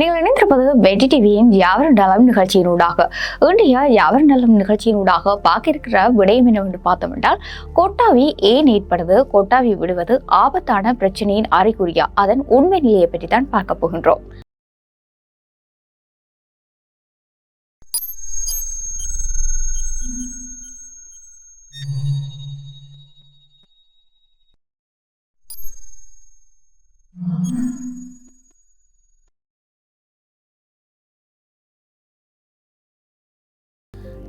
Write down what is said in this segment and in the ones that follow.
நீங்கள் இணைந்திருப்பது வெட்டி டிவியின் யாவர் நலம் நிகழ்ச்சியினூடாக. இன்றைய யாவர் நலம் நிகழ்ச்சியினூடாக பார்க்க இருக்கிற விடயம் என்னவென்று பார்த்தோம் என்றால் கொட்டாவி ஏன் ஏற்படுது? கொட்டாவி விடுவது ஆபத்தான பிரச்சனையின் அறிகுறியா? அதன் உண்மை நிலையை பற்றி தான் பார்க்க போகின்றோம்.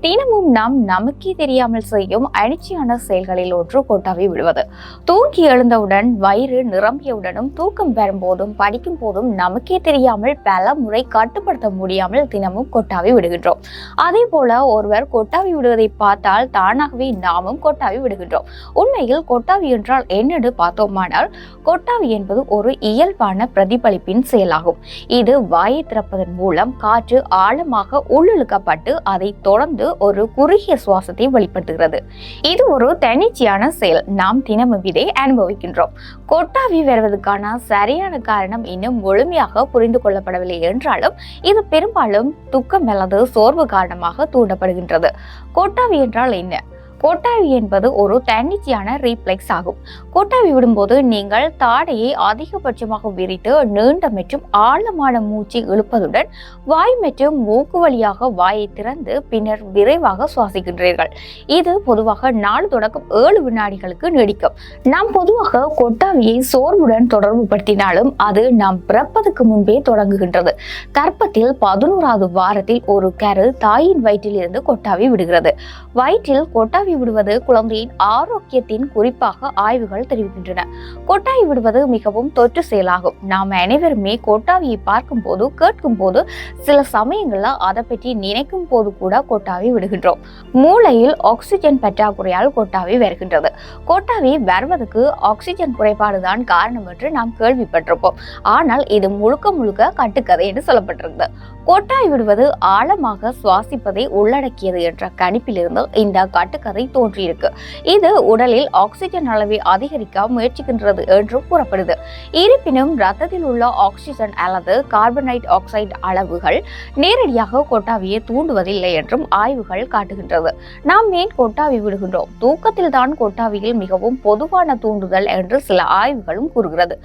தினமும் நாம் நமக்கே தெரியாமல் செய்யும் அனிச்சையான செயல்களில் ஒன்று கொட்டாவி விடுவது. தூங்கி எழுந்தவுடன் வயிறு நிரம்பியவுடனும் தூக்கம் பெறும்போதும் படிக்கும் போதும் நமக்கே தெரியாமல் பல முறை கட்டுப்படுத்த முடியாமல் தினமும் கொட்டாவி விடுகின்றோம். அதே போல ஒருவர் கொட்டாவி விடுவதை பார்த்தால் தானாகவே நாமும் கொட்டாவி விடுகின்றோம். உண்மையில் கொட்டாவி என்றால் என்னென்று பார்த்தோமானால் கொட்டாவி என்பது ஒரு இயல்பான பிரதிபலிப்பின் செயலாகும். இது வாயை திறப்பதன் மூலம் காற்று ஆழமாக உள்ளிழுக்கப்பட்டு அதை தொடர்ந்து ஒரு குறுகிய சுவாசத்தை வெளிப்படுத்துகிறது. இது ஒரு தனிச்சையான செயல். நாம் தினமும் இதை அனுபவிக்கின்றோம். கொட்டாவி வருவதற்கான சரியான காரணம் இன்னும் முழுமையாக புரிந்து கொள்ளப்படவில்லை என்றாலும் இது பெரும்பாலும் துக்கம் அல்லது சோர்வு காரணமாக தூண்டப்படுகின்றது. கொட்டாவி என்றால் என்ன? கொட்டாவி என்பது ஒரு தன்னிச்சையான ரீப்ளெக்ஸ் ஆகும். கோட்டாவி விடும்போது நீங்கள் தாடையை அதிகபட்சமாக விரித்து நீண்ட மற்றும் ஆழமான மூச்சு இழுப்பதுடன் வாய் மற்றும் மூக்கு வழியாக வாயை திறந்து பின்னர் விரைவாக சுவாசிக்கின்றீர்கள். இது பொதுவாக நாலு தொடக்கம் ஏழு வினாடிகளுக்கு நீடிக்கும். நாம் பொதுவாக கொட்டாவியை சோர்வுடன் தொடர்பு படுத்தினாலும் அது நாம் பிறப்பதற்கு முன்பே தொடங்குகின்றது. கர்ப்பத்தில் பதினோராவது வாரத்தில் ஒரு கரு தாயின் வயிற்றில் இருந்து கொட்டாவி விடுகிறது. வயிற்றில் கொட்டாவி விடுவது குழந்தையின் ஆரோக்கியத்தின் குறிப்பாக ஆய்வுகள் தெரிவிக்கின்றன. கொட்டாவி விடுவது மிகவும் தொற்று செயலாகும். நாம் அனைவருமே கொட்டாவியை பார்க்கும் போது கேட்கும் போது சில சமயங்களில் அதை பற்றி நினைக்கும் போது கூட கொட்டாவி விடுகின்றோம். மூளையில் ஆக்சிஜன் பற்றாக்குறையால் கொட்டாவி வருகின்றது. கொட்டாவி வருவதற்கு ஆக்சிஜன் குறைபாடுதான் காரணம் என்று நாம் கேள்விப்பட்டிருப்போம். ஆனால் இது முழுக்க முழுக்க கட்டுக்கதை என்று சொல்லப்பட்டிருந்தது. கொட்டாய் விடுவது ஆழமாக சுவாசிப்பதை உள்ளடக்கியது என்ற கணிப்பிலிருந்து இந்த கட்டுக்கதை தோன்றியிருக்கு. இது உடலில் ஆக்சிஜன் அளவை அதிகரிக்க முயற்சிக்கின்றது என்றும் கூறப்படுது. இருப்பினும் ரத்தத்தில் உள்ள ஆக்சிஜன் அல்லது கார்பனைட் ஆக்சைடு அளவுகள் நேரடியாக கொட்டாவியை தூண்டுவதில்லை என்றும் ஆய்வுகள் காட்டுகின்றது. நாம் ஏன் கொட்டாவி விடுகின்றோம்? தூக்கத்தில் தான் கொட்டாவியில் மிகவும் பொதுவான தூண்டுதல் என்று சில ஆய்வுகளும் கூறுகிறது.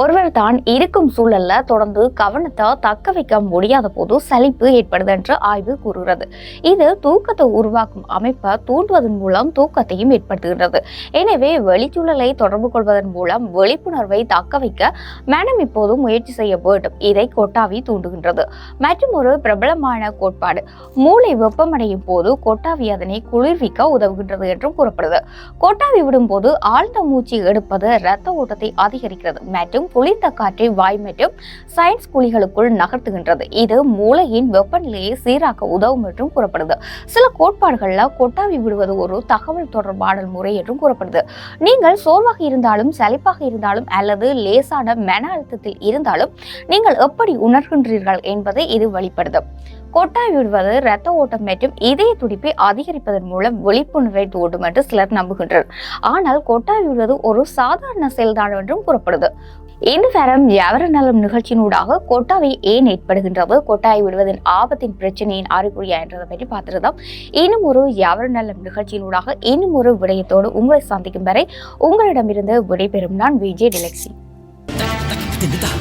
ஒருவர் தான் இருக்கும் சூழல்ல தொடர்ந்து கவனத்தை தக்க வைக்க முடியாத போது சலிப்பு ஏற்படுது என்று ஆய்வு கூறுகிறது. இது தூக்கத்தை உருவாக்கும் அமைப்பை தூண்டுவதன் மூலம் தூக்கத்தையும் ஏற்படுத்துகிறது எனவே வெளிச்சூழலை தொடர்பு கொள்வதன் மூலம் விழிப்புணர்வை தக்க வைக்க மனம் இப்போது முயற்சி செய்ய வேண்டும். இதை கொட்டாவி தூண்டுகின்றது. மற்றும் ஒரு பிரபலமான கோட்பாடு மூளை வெப்பமடையும் போது கொட்டாவி அதனை குளிர்விக்க உதவுகின்றது என்றும் கூறப்படுது. கொட்டாவி விடும் போது ஆழ்ந்த மூச்சு எடுப்பது இரத்த ஓட்டத்தை அதிகரிக்கிறது. மற்றும் குளிர்ந்த காற்றை வாய் மற்றும் சயின்ஸ் குழிகளுக்குள் நகர்த்துகின்றது. இது மூளையின் வெப்பநிலையை சீராக்க உதவும் என்றும் கூறப்படுது. சில கோட்பாடுகளில் கொட்டாவி விடுவது ஒரு தகவல் தொடர்பாடல் முறை என்றும் கூறப்படுது. நீங்கள் சோர்வாக இருந்தாலும் சலிப்பாக இருந்தாலும் அல்லது லேசான மன அழுத்தத்தில் இருந்தாலும் நீங்கள் எப்படி உணர்கின்றீர்கள் என்பதை இது வெளிப்படுது கொட்டாய் விடுவது இரத்த ஓட்டம் மற்றும் இதய துடிப்பை அதிகரிப்பதன் மூலம் விழிப்புணர்வை தூண்டும் என்று சிலர் நம்புகின்றனர். ஆனால் கொட்டாய் விடுவது ஒரு சாதாரண செயல்தான் என்றும் கூறப்படுது. இந்த வாரம் எவர நலம் நிகழ்ச்சியினூடாக கொட்டாவை ஏன் ஏற்படுகின்றது? கொட்டாய் விடுவதன் ஆபத்தின் பிரச்சனையின் அறிகுறியா என்றதை பற்றி பார்த்துருந்தோம். இன்னும் ஒரு எவர நலம் நிகழ்ச்சியினூடாக இன்னும் ஒரு விடயத்தோடு உங்களை சந்திக்கும் வரை உங்களிடமிருந்து விடைபெறும் நான் விஜய் டிலக்ஸி தின்னுதா